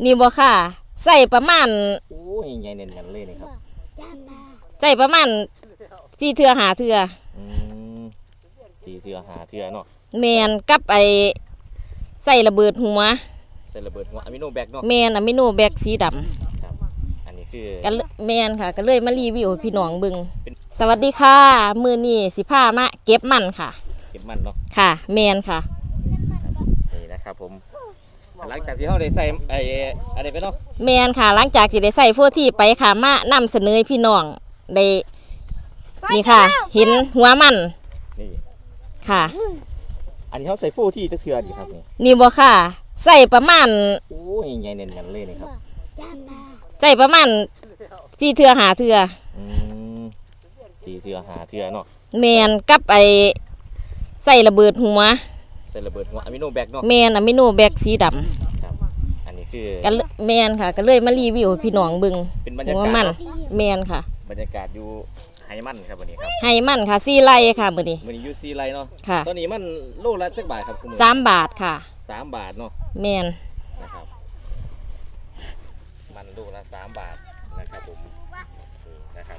นี่บ่ค่ะใส่ประมาณโอ้ยใหญ่เน่นกันเลยนี่ครับใส่ประมาณสี่เทือหาเทืออืมตีเถื่อหาเถื่อเนาะแมนกับไอใส่ระเบิดหัวใส่ระเบิดหัวอะมิโนแบกเนาะแมนอะมิโนแบกสีดำครับอันนี้คือก็เลยแมนค่ะ ก็เลยมารีวิวให้พี่น้องเบึงเป็นสวัสดีค่ะ มือนี้สิพามาเก็บมันค่ะ เก็บมันเนาะค่ะ แมนค่ะ นี่นะครับผม หลังจากที่เขาได้ใส่ไอ้อะไรไปเนาะแมนค่ะหลังจากที่ได้ใส่โฟที่ไปค่ะมานำเสนอให้พี่น้องได้นี่ค่ะ เห็นหัวมันนี่ค่ะ อันนี้เขาใส่ฟูที่ตะเถื่อดีครับนี่นี่บ่ค่ะ ใส่ประมาณโอ้ยใหญ่เน่นกันเลยนี่ครับใส่ประมาณสี่เทือหาเทืออืมตีเถื่อหาเถื่อเนาะแมนกับไอใส่ระเบิดหัว ใส่ระเบิดหัวอะมิโนแบกเนาะแมนอะมิโนแบกสีดำครับอันนี้คือก็เลยแมนค่ะ ก็เลยมารีวิวให้พี่น้องเบึงเป็นบรรยาหัวกาศมันเนาะแมนค่ะบรรยากาศอยู่ไหมันครับวันนี้ครับให้มันค่ะสี่ไร่ค่ะมื้อนี้วันนี้อยูซีไรเนาะค่ะตอนนี้มันโลละจักบาทครับคุณหมูสามบาทค่ะ สามบาทเนาะแมนนะครับ มันลูกละสามบาทนะครับผมนี่นะครับ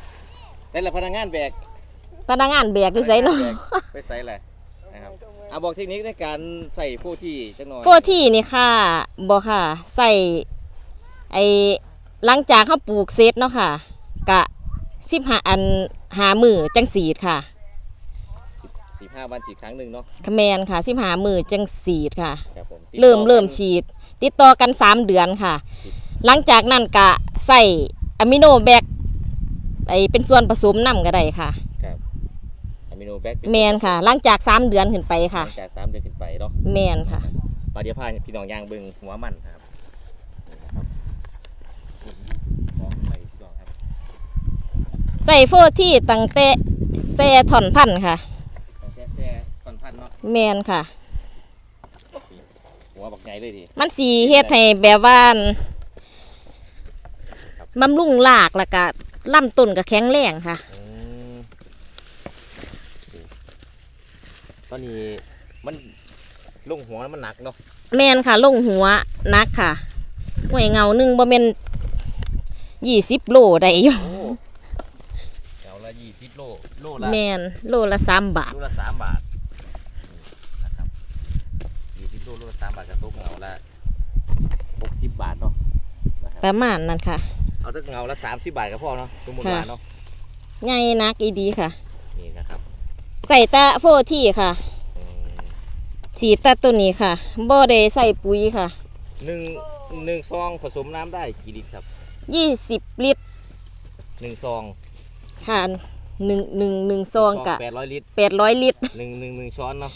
ใส่ละพนักงานแบกพนักงานแบกอยู่ไสเนาะพกงแบกไปใส่แหละ นะครับเอาบอกเทคนิคในการใส่ผู้ที่จังหน่อยโฟที่นี่ค่ะบ่ค่ะใส่ไอหลังจากเขาปลูกเสร็จเนาะค่ะ กะสิบหาอันหามือจังสีดค่ะสิบห้าวันฉีดครั้งหนึ่งเนาะแมนค่ะสิบหามือจังสีดค่ะ ครับผมติดเริ่มต่อกันเริ่มฉีด ติดต่อกัน3เดือนค่ะ หลังจากนั้นกะใส่อะมิโนแบกไอเป็นส่วนผสมน้ำก็ได้ค่ะครับอะ มิโนแบคแมนค่ะหลังจาก3เดือนขึ้นไปค่ะหลังจากสามเดือนขึ้นไปเนาะแมนค่ะปลาเดียวพาพี่น้องยางเบิงหัวมันครับนี่นะครับของใหม่พี่น้องครับใส่โฟที่ตั้งแต่แซ่ถอนพันธุ์ค่ะของแท้ๆก่อนพันเนาะแมนค่ะหัวบักใหญ่เลยดิมันสีเฮ็ดให้แบบว่าอั่นบำรุงรากแล้วก็ลำต้นก็แข็งแรงค่ะ อืมต อนนี้มันลงหัวมันหนักเนาะแมนค่ะ ลงหัวนักค่ะหวยเงาหนึ่งบ่แม่นยี่สิบโลได้อยู่โอ้เอาละยี่สิบโลโลละแมนโลละสามบาทโลละสามบาทนะครับยี่สิบโลโลละสามบาทกระตุกเงาละหกสิบบาทเนาะนะครับประมาณนั้นค่ะ เอาตั้งเงาละสามสิบบาทก็พอเนาะสมมติว่าเนาะใหญ่นักอีดีค่ะ นี่นะครับ ใส่ตะโฟที่ค่ะอืมสีตะตัวนี้ค่ะบ่ได้ใส่ปุ๋ยค่ะหนึ่งหนึ่งซองผสมน้ำได้กี่ลิตรครับยี่สิบลิตรหนึ่งซองค่ะหนึ่งหนึ่งหนึ่งซองกะแปดร้อยลิตรแปดร้อยลิตรหนึ่งหนึ่งหนึ่งช้อนเนาะ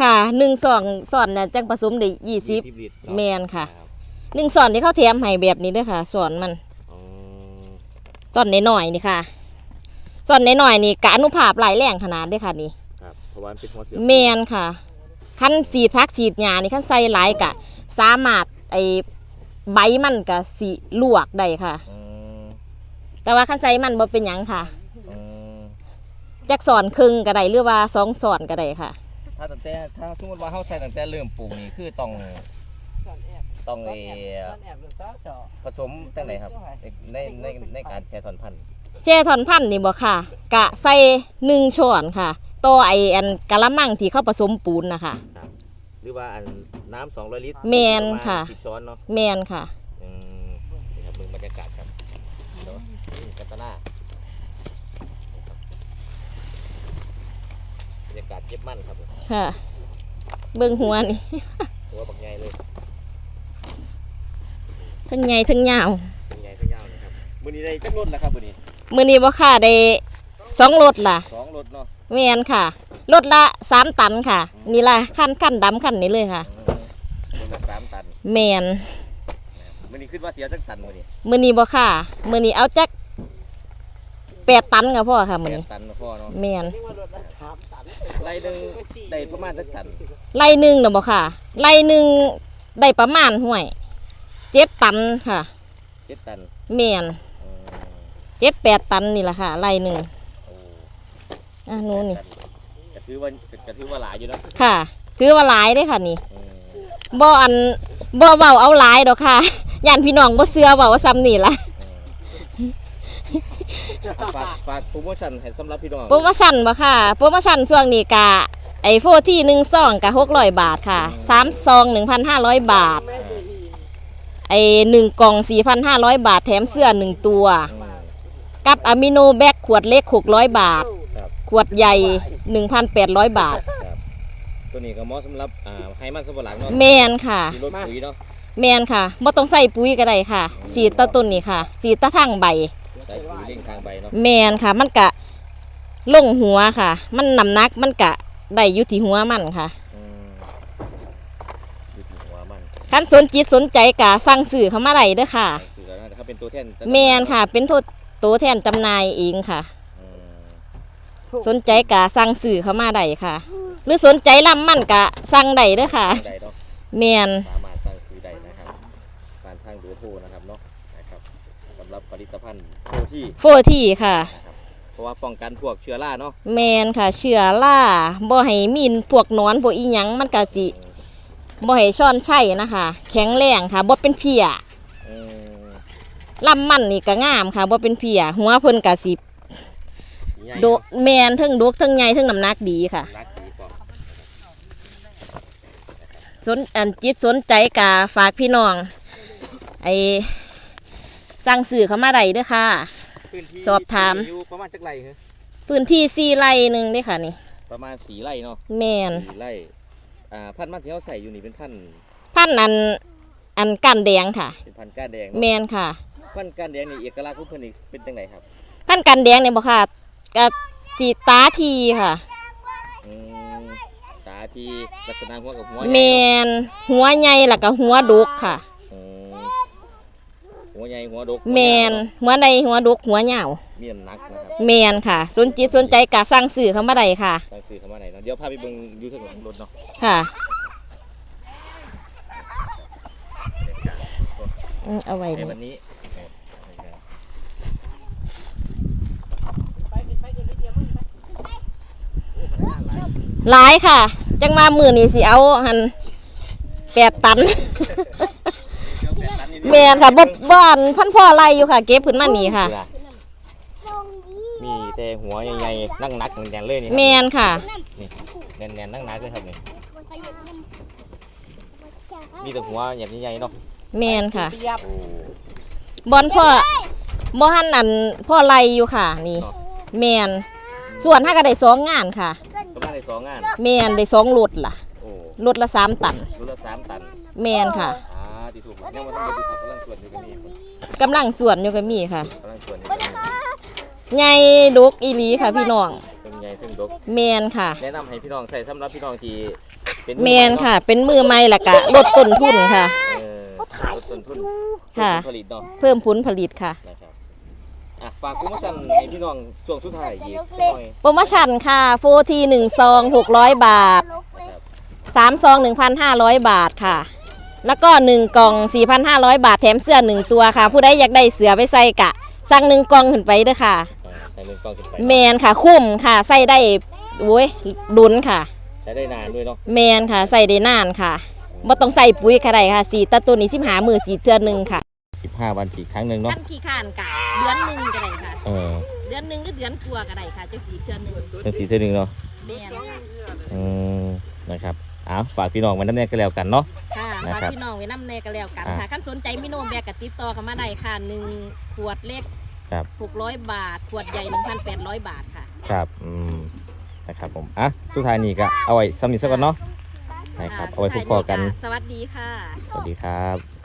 ค่ะหนึ่งซองสอนน่ะจังผสมได้ยี่สิบลิตรเนาะแมนค่ะรับหนึ่งสอนที่เขาแถมให้แบบนี้เด้วยค่ะสอนมันอืมสอนน้อยๆนี่ค่ะ สอนน้อยๆนี่กะอนุภาพหลายแรงขนาดเด้วยค่ะนี่ครับเพราะว่ามันเป็นหัวเสือแมนค่ะขั้นสีดพักสีดหญ้านี่ขั้นใส่หลายกะ สามารถไอใบมันกะสีลวกได้ค่ะ อืมแต่ว่าขั้นใส่มันบ่เป็นหยังค่ะ อืมจักสอนครึ่งก็ได้หรือว่าสองสอนก็ได้ค่ะ ถ้าตั้งแต่ถ้าสมมติว่าเขาใช้ตั้งแต่เริ่มปลูกนี่คือต้องต้องเออผสมตั้งไหนครับในในในการแช่ถอนพันธุ์ แช่ถอนพันธุ์นี่บ่ค่ะ กะใส่หนึ่งช้อนค่ะต่อไออันกะละมังที่เขาผสมปูนนะคะ ครับหรือว่าอันน้ำสองร้อยลิตรแมนค่ะ สิบช้อนเนาะแมนค่ะ อืมนี่ครับมึงบรรยากาศครับเนาะนี่กัตนาบรรยากาศเจ็บมั่นครับค่ะ เบิ่งหัวนี่ หัวบักใหญ่เลยทั้งใหญ่ทั้งยาวเป็นใหญ่ทั้งยาวเลยครับมือนี้ได้จักรถแล้วครับมือนี้ มื้อนี้บ่ค่ะได้สองรถล่ะสองรถเนาะแม่นค่ะรถละสามตันค่ะ นี่ล่ะขั้นขั้นดำขั้นนี้เลยค่ะรถละสามตันแม่นมือนี้ขึ้นว่าเสียจักตันมือนี้มื้อนี้บ่ค่ะมื้อนี้เอาจักแปดตันก็พอค่ะมื้อแปนี้ดตันนะพ่อเนาะแม่นไรหนึ่งได้ประมาณจักตันไล่หนึ่งน่ะบ่ค่ะไล่หนึ่งได้ประมาณห่วยเจ็ดตันค่ะเจ็ดตันแม่นอืม เจ็ดแปดตันนี่ล่ะค่ะไล่หนึ่งโอ้อะหนูนี่กระถือว่าก็ถือว่าหลายอยู่เนาะค่ะถือว่าหลายเด้อค่ะนี่อืมบ่อันบ่เว้าเอาหลายดอกค่ะย่านพี่น้องบ่เชื่อว่าว่าซ้ำนี่ล่ะอะฝากฝากโปรโมชั่นให้สำหรับพี่น้องโปรโมชั่นบ่ค่ะโปรโมชั่นช่วงนี้กะไอโฟที่หนึ่งซองกะหกร้อยบาทค่ะสามซองหนึ่งพันห้าร้อยบาทไอหนึ่งกล่องสี่พันห้าร้อยบาทแถมเสื้อหนึ่งตัวอืม กับอะมิโนแบกขวดเล็กหกร้อยบาท ครับ ขวดใหญ่หนึ่งพันแปดร้อยบาทครับตัวนี้ก็เหมาะสำหรับอ่าไฮมันสำปะหลังเนาะแมนค่ะ ที่รถปุ๋ยเนาะแมนค่ะบ่ต้องใส่ปุ๋ยก็ได้ค่ะ สีตะต้นนี่ค่ะ สีตะทั้งใบใช้ปุ๋ยเร่งทางใบเนาะแมนค่ะ มันกะลงหัวค่ะ มันน้ำหนักมันกะได้อยู่ที่หัวมันค่ะอืมอยู่ที่หัวมันคันสนจิตสนใจกะสั่งซื้อเข้ามาได้เด้อค่ะ สื่อสารนะครับเป็นตัวแทนแมนค่ะ เป็นโทษ ตัวแทนจำหน่ายเองค่ะอืมสนใจกะสั่งซื้อเข้ามาได้ค่ะ หรือสนใจลำมันกะสั่งได้เด้อค่ะได้เนาะแมนสามารถสั่งซื้อได้นะครับผ่านทางดูโทรนะครับเนาะนะครับสำหรับผลิตภัณฑ์โทรที่โฟที่ค่ะ นะครับเพราะว่าป้องกันพวกเชื้อราเนาะแมนค่ะ เชื้อราบ่ให้มีนพวกหนอนพวกอีหยังมันกะสิบ่ให้ช้อนใช่นะคะ แข็งแรงค่ะบ่เป็นเพียอืม ลำมันนี่ก็งามค่ะบ่เป็นเพียหัวเพิ่นกะสิใหญ่โดแมนเทั้งดกเทั้งใหญ่เทั้งน้ำหนักดีค่ะ รักดีกว่าสนอันจิตสนใจกะฝากพี่น้อง ไอสั่งสื่อเข้ามาได้เด้อค่ะ พื้นที่สอบถาม อยู่ประมาณจักไรฮะพื้นที่สี่ไร่หนึ่งเด้อค่ะนี่ ประมาณสีไร่เนาะแมนสีไร่อ่าพันธุ์มันที่เขาใส่อยู่นี่เป็นพันธุ์พันธุ์อันอันก้านแดงค่ะ เป็นพันธุ์ก้านแดงแมเนาะนค่ะ พันธุ์ก้านแดงนี่เอกลักษณ์ของเพิ่นนี่เป็นจังไงครับพันธุ์ก้านแดงเนี่ยบอกค่ะกะจีตาทีค่ะ อืมตาที่ลักษณะหัวกับหัวแมใหญ่เนาะนหัวใหญ่แล้วก็หัวดกค่ะ อืมหัวใหญ่หัวดกแมนหัวใดหัวดกหัวเหยาวมีน้ำหนักนะครับแมนค่ะ สนจิตสนใจกะสั่งสื่อเข้ามาได้ค่ะ สั่งซื้อเข้ามาไหนเนาะเดี๋ยวพาไปเบิ่งอยู่ทางหลังรถเนาะค่ะอืมเอาไว้ในนี่วันนี้ หลายค่ะ จังมามือนี่สิเอาหันแปดตัน แมนค่ะบ่บ้านพันพ่อไรอยู่ค่ะ เก็บขึ้นมานี่ค่ะ มีแต่หัวใหญ่ๆนั่งนักๆแน่นๆเลยนี่ครับแมนค่ะแน่นๆนั่งนักเลยครับนี่มีแต่หัวใหญ่ๆเนาะแมนค่ะโอ้บอนพ่อบ่หันอันพ่อไรอยู่ค่ะ นี่เนาะแมนส่วนถ้าก็ได้สองงานค่ะ องงาน แมนได้สองรถล่ะโอ้รถละสามตันรู้ละสามตันแมนค่ะอ่าที่ถูกเนี่ยมันต้องไปดูเขากำลังส่วนอยู่กันนี่กำลังส่วนอยู่กับมีค่ะกำลังส่วนอยู่กันนี่ใหญ่ดกอีหลีค่ะพี่น้องเป็นไงซึ่งดกแมนค่ะ แนะนำให้พี่น้องใส่สำหรับพี่น้องที่เป็นแมนค่ะ เป็นมือใหม่ละกะลดต้นทุนค่ะ เออลดต้นทุนค่ะ ผลิตเนาะเพิ่มผลผลิตค่ะ นะครับ อะฝากคุณผู้ชมให้พี่น้องช่วงสุดท้ายอีกหน่อยโปรโมชั่นค่ะโฟทีหนึ่งซองหกร้อยบาทนะครับสามซองหนึ่งพันห้าร้อยบาทค่ะ แล้วก็หนึ่งกล่องสี่พันห้าร้อยบาทแถมเสื้อหนึ่งตัวค่ะ ผู้ใดอยากได้เสือไปใส่กะ สั่งหนึ่งกล่องขึ้นไปเด้อค่ะ อ่าใส่เรื่องกล้องขึ้นไปแมนค่ะ คุ้มค่ะใส่ได้โว้ยดุนค่ะ ใช้ได้นานด้วยเนาะแมนค่ะใส่ได้นานค่ะบ่ต้องใส่ปุ๋ยค่ะได้ค่ะสีตะตัวนี้สิบหามือสีเทือนหนึ่งค่ะ 15วันฉีดครั้งหนึ่งเนาะท่านขี้ข้านกะเดือนหนึ่งก็ได้ค่ะ เออเดือนหนึ่งหรือเดือนกลัวาก็ได้ค่ะจะสีเทือนหนึ่งเป็นสีเท่านึงเนาะแมนค่ะอืมนะครับอ้าวฝากพี่น้องมันนั่นแน่ก็แล้วกันเนาะ ค่ะนะฝากครับพี่น้องไว้น้ำแน่กันแล้วกันอ่าค่ะขั้นสนใจมิโนแบกกับติดต่อเข้ามาได้ค่ะหนึ่งขวดเล็กครับ หกร้อยบาท ขวดใหญ่หนึ่งพันแปดร้อยบาทค่ะ ครับอืมนะครับผมอะสุดท้ายนี้ก็เอาไว้สำนึกสักก่อนเนาะนะครับเอาไว้พบกัน สวัสดีค่ะ สวัสดีครับ